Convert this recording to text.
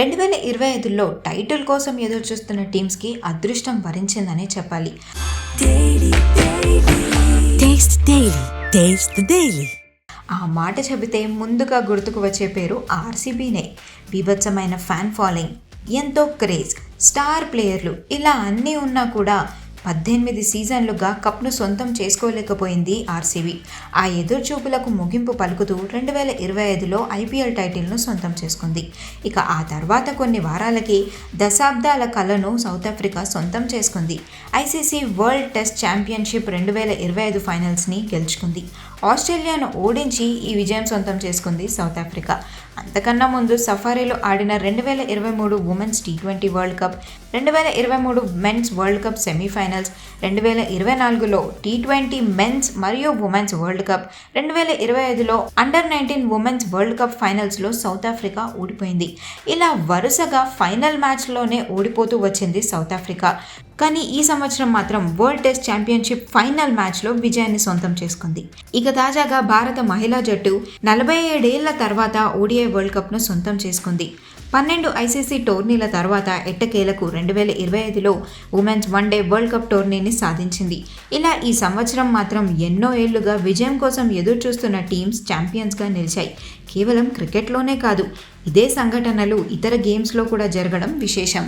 రెండు వేల ఇరవై ఐదులో టైటిల్ కోసం ఎదురు చూస్తున్న టీమ్స్కి అదృష్టం వరించిందనే చెప్పాలి. ఆ మాట చెబితే ముందుగా గుర్తుకు వచ్చే పేరు ఆర్సీబీనే బీభత్సమైన ఫ్యాన్ ఫాలోయింగ్ ఎంతో క్రేజ్ స్టార్ ప్లేయర్లు ఇలా అన్నీ ఉన్నా కూడా పద్దెనిమిది సీజన్లుగా కప్ను సొంతం చేసుకోలేకపోయింది ఆర్సీబీ. ఆ ఎదురుచూపులకు ముగింపు పలుకుతూ రెండు వేల ఇరవై ఐదులో ఐపీఎల్ టైటిల్ను సొంతం చేసుకుంది. ఇక ఆ తర్వాత కొన్ని వారాలకి దశాబ్దాల కళను సౌత్ ఆఫ్రికా సొంతం చేసుకుంది. ఐసీసీ వరల్డ్ టెస్ట్ ఛాంపియన్షిప్ రెండు వేల ఇరవై ఐదు ఫైనల్స్ని గెలుచుకుంది. ఆస్ట్రేలియాను ఓడించి ఈ విజయం సొంతం చేసుకుంది సౌత్ ఆఫ్రికా. అంతకన్నా ముందు సఫారీలో ఆడిన రెండు వేల ఇరవై మూడు women's T twenty world cup రెండు వేల ఇరవై మూడు మెన్స్ వరల్డ్ కప్ ఫైనల్స్. రెండు వేల ఇరవై నాలుగులో టీ ట్వంటీ మెన్స్ మరియు ఉమెన్స్ వరల్డ్ కప్. రెండు వేల ఇరవై ఐదులో under nineteen women's world cup ఫైనల్స్లో South Africa ఓడిపోయింది. ఇలా వరుసగా ఫైనల్ మ్యాచ్లోనే ఓడిపోతూ వచ్చింది సౌత్ ఆఫ్రికా. కానీ ఈ సంవత్సరం మాత్రం వరల్డ్ టెస్ట్ ఛాంపియన్షిప్ ఫైనల్ మ్యాచ్లో విజయాన్ని సొంతం చేసుకుంది. ఇక తాజాగా భారత మహిళా జట్టు నలభై ఏడేళ్ళ తర్వాత ఓడిఐ వరల్డ్ కప్ను సొంతం చేసుకుంది. పన్నెండు ఐసీసీ టోర్నీల తర్వాత ఎట్టకేలకు రెండు వేల ఇరవై ఐదులో women's one day world cup world cup టోర్నీని సాధించింది. ఇలా ఈ సంవత్సరం మాత్రం ఎన్నో ఏళ్ళుగా విజయం కోసం ఎదురు చూస్తున్న టీమ్స్ ఛాంపియన్స్గా నిలిచాయి. కేవలం క్రికెట్లోనే కాదు ఇదే సంఘటనలు ఇతర గేమ్స్లో కూడా జరగడం విశేషం.